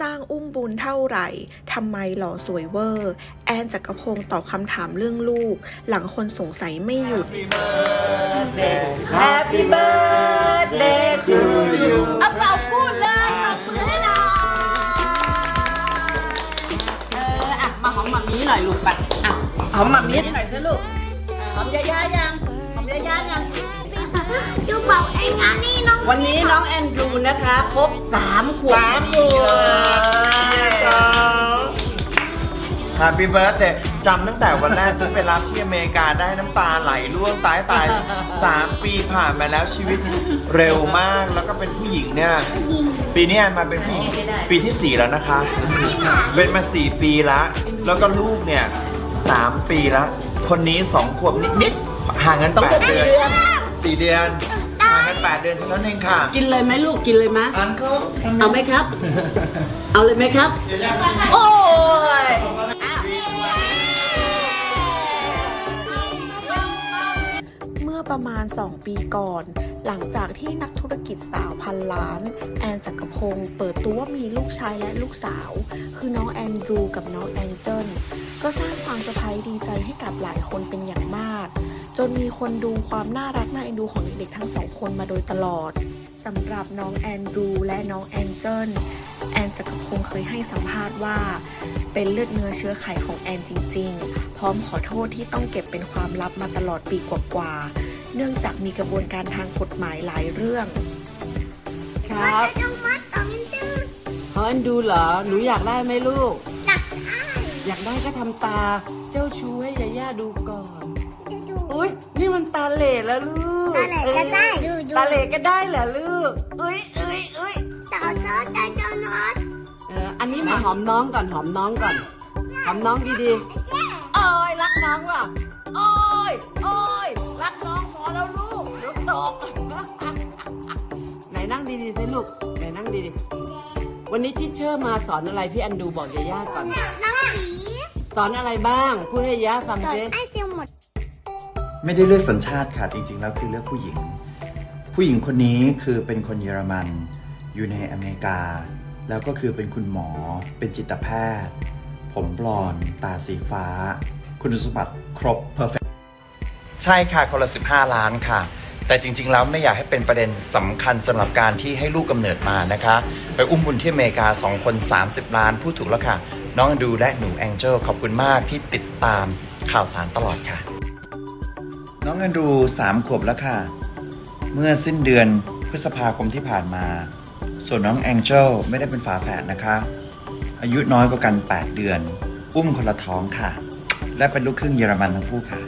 จ้างอุ้มบุญเท่าไหร่ทำไมหล่อสวยเวอร์ แอนจักรพงศ์ตอบคำถามเรื่องลูก หลังคนสงสัยไม่หยุด Happy birthday to you เอาเป่าพูดเลยตบมือให้หน่อยเอออะมาหอมหมามีหน่อยลูกไปอะหอมหมามีหน่อยสิลูกหอมยาย่ายัง วันนี้น้องแอนดรูนะคะครบสามขวบสามขวบฮ a p ปี้เบิร์ a เดย์จำตั้งแต่วันแรกที่ไปรับที่อเมริกาได้น้ำตาไหลร่วงตายตายสามปีผ่านมาแล้วชีวิตเร็วมากแล้วก็เป็นผู้หญิงเนี่ยปีนี้แอนมาเป็นผู้หญิงปีที่ 4 แล้วนะคะ เป็นมา 4 ปีละ แล้วก็ลูกเนี่ยสามปีละ คนนี้ 2 ขวบนิดๆห่างกันแปดเดือนสี่เดือน ห่างกันแปดเดือนเท่านั้นเองค่ะกินเลยไหมลูกกินเลยไหมอันเขาเอาไหมครับ เอาเลยไหมครับ โอ้ยเมื่อประมาณ 2 ปีก่อน หลังจากที่นักธุรกิจสาวพันล้าน แอนจักรพงศ์เปิดตัวว่ามีลูกชายและลูกสาว คือน้องแอนดรูกับน้องแองเจิลก็สร้างความเซอร์ไพรส์ดีใจให้กับหลายคนเป็นอย่างมาก จนมีคนดูความน่ารักน่าเอ็นดูของเด็กๆทั้งสองคนมาโดยตลอดสำหรับน้องแอนดรูและน้องแองเจิลแอนจักรพงศ์เคยให้สัมภาษณ์ว่า เป็นเลือดเนื้อเชื้อไขของแอนจริง ๆ พร้อมขอโทษที่ต้องเก็บเป็นความลับมาตลอดปีกว่าๆเนื่องจากมีกระบวนการทางกฎหมายหลายเรื่อง ครับจะมัดต้องจืดขอแอนดูเหรอ หนูอยากได้ไหมลูกจับได้ อยากได้ก็ทำตา เจ้าชูให้ยาย่าดูก่อน ดูดูอุ้ยนี่มันตาเหล่แล้วลูกตาเหล่ก็ได้ดูดูตาเหล่ก็ได้เหรอลูกอุ้ยอุ้ยอุ้ยเต่าจอดแต่เจ้าน็อตเอออันนี้มาหอมน้องก่อนหอมน้องก่อน หอมน้องดีๆโอ้ยรักน้องว่ะโอ้ยโอ้ยรักน้องพอแล้วลูกเดี๋ยวตกไหนนั่งดีๆสิลูกไหนนั่งดีๆวันนี้ที่เชอร์มาสอนอะไรพี่อันดูบอกยาย่าก่อนน้องหมีสอนอะไรบ้างพูดให้ยาย่าฟังสอนสิ ไม่ได้เลือกสัญชาติค่ะจริงๆ แล้วคือเลือกผู้หญิง ผู้หญิงคนนี้คือเป็นคนเยอรมัน อยู่ในอเมริกา แล้วก็คือเป็นคุณหมอ เป็นจิตแพทย์ ผมบลอนด์ตาสีฟ้า คุณสมบัติครบเพอร์เฟใช่ค่ะคนละ15 ล้านค่ะ แต่จริง ๆ แล้วไม่อยากให้เป็นประเด็นสำคัญสำหรับการที่ให้ลูกกำเนิดมานะคะ ไปอุ้มบุญที่อเมริกา 2 คน 30 ล้านพูดถูกแล้วค่ะ น้องอดูและหนูแองเจิลขอบคุณมากที่ติดตามข่าวสารตลอดค่ะ น้องแอนดรูสามขวบแล้วค่ะ เมื่อสิ้นเดือนพฤษภาคมที่ผ่านมา ส่วนน้องแองเจลไม่ได้เป็นฝาแฝดนะคะ อายุน้อยกว่ากัน 8 เดือน อุ้มคนละท้องค่ะ และเป็นลูกครึ่งเยอรมันทั้งคู่ค่ะ